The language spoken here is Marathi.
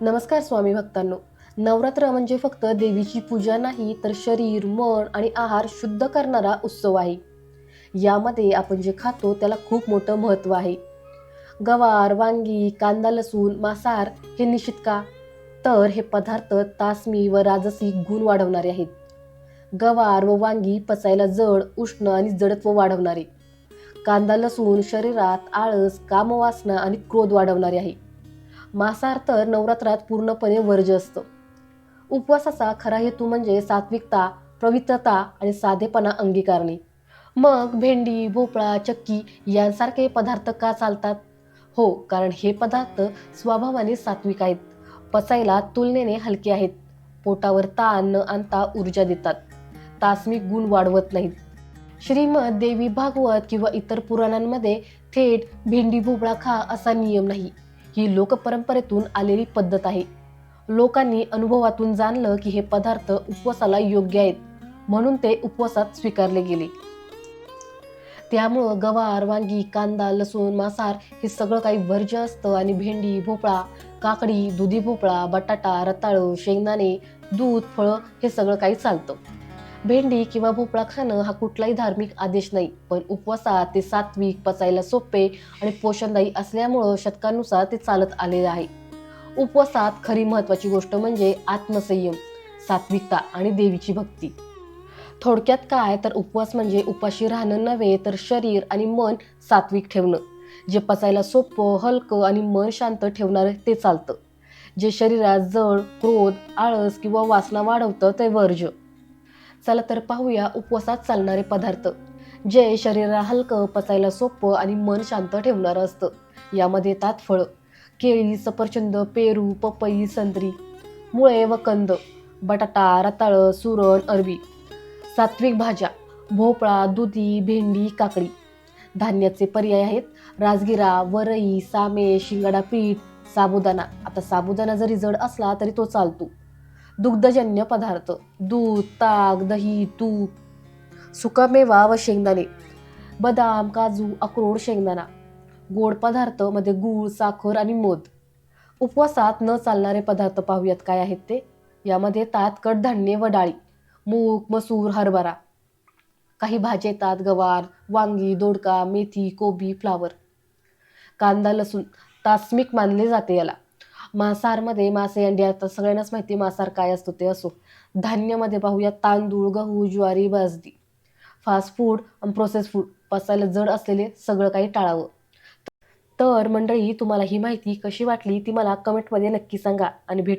नमस्कार स्वामी भक्तांनो. नवरात्र म्हणजे फक्त देवीची पूजा नाही तर शरीर मन आणि आहार शुद्ध करणारा उत्सव आहे. यामध्ये आपण जे खातो त्याला खूप मोठं महत्त्व आहे. गवार वांगी कांदा लसूण मांसाहार हे निश्चित का? तर हे पदार्थ तासमी व राजसी गुण वाढवणारे आहेत. गवार व वांगी पचायला जड उष्ण आणि जडत्व वाढवणारे. कांदा लसूण शरीरात आळस कामवासना आणि क्रोध वाढवणारे आहे. मांसाहार तर नवरात्रात पूर्णपणे वर्ज असतं. उपवासाचा खरा हेतू म्हणजे सात्विकता पवित्रता आणि साधेपणा अंगीकारणे. मग भेंडी भोपळा चक्की यांसारखे पदार्थ का चालतात? हो कारण हे पदार्थ स्वभावाने सात्विक आहेत. पचायला तुलनेने हलके आहेत. पोटावर ताण न आणता ऊर्जा देतात. तास्मिक गुण वाढवत नाहीत. श्रीमद देवी भागवत किंवा इतर पुराणांमध्ये थेट भेंडी भोपळा खा असा नियम नाही. ही लोकपरंपरेतून आलेली पद्धत आहे. लोकांनी अनुभवातून जाणलं की हे पदार्थ उपवासाला योग्य आहेत म्हणून ते उपवासात स्वीकारले गेले. त्यामुळं गवार वांगी कांदा लसूण मांसार हे सगळं काही वर्ज्य असतं आणि भेंडी भोपळा काकडी दुधी भोपळा बटाटा रताळं शेंगदाणे दूध फळं हे सगळं काही चालतं. भेंडी किंवा भोपळा खाणं हा कुठलाही धार्मिक आदेश नाही पण उपवासात ते सात्विक पचायला सोपे आणि पोषणदायी असल्यामुळं शतकानुसार ते चालत आलेलं आहे. उपवासात खरी महत्वाची गोष्ट म्हणजे आत्मसंयम सात्विकता आणि देवीची भक्ती. थोडक्यात काय तर उपवास म्हणजे उपाशी राहणं नव्हे तर शरीर आणि मन सात्विक ठेवणं. जे पचायला सोपं हलकं आणि मन शांत ठेवणारं ते चालतं. जे शरीरात जड क्रोध आळस किंवा वासना वाढवतं ते वर्ज्य. चला तर पाहूया उपवासात चालणारे पदार्थ. जे शरीराला हलकं पचायला सोपं आणि मन शांत ठेवणारं असतं. यामध्ये येतात फळं केळी सफरचंद पेरू पपई संत्री मुळे व कंद बटाटा रताळं सुरण अरबी सात्विक भाज्या भोपळा दुधी भेंडी काकडी. धान्याचे पर्याय आहेत राजगिरा वरई सामे शिंगाडा पीठ साबुदाणा. आता साबुदाणा जरी जड असला तरी तो चालतो. दुग्धजन्य पदार्थ दूध ताक दही तूप सुकामेवा व शेंगदाणे बदाम काजू अक्रोड शेंगदाणा गोड पदार्थमध्ये गूळ साखर आणि मध उपवासात न चालणारे पदार्थ पाहूयात काय आहेत ते? यामध्ये तात कडधान्ये व डाळी मूग मसूर हरभरा. काही भाज्या येतात गवार वांगी दोडका मेथी कोबी फ्लावर. कांदा लसूण तास्मिक मानले जाते याला. मांसाहारमध्ये मासे अंडी आता सगळ्यांनाच माहिती मांसाहार काय असतो ते असो. धान्यमध्ये पाहूया तांदूळ गहू ज्वारी बाजरी. फास्ट फूड आणि प्रोसेस फूड पचायला जड असलेले सगळं काही टाळावं. तर मंडळी तुम्हाला ही माहिती कशी वाटली ती मला कमेंटमध्ये नक्की सांगा आणि भेट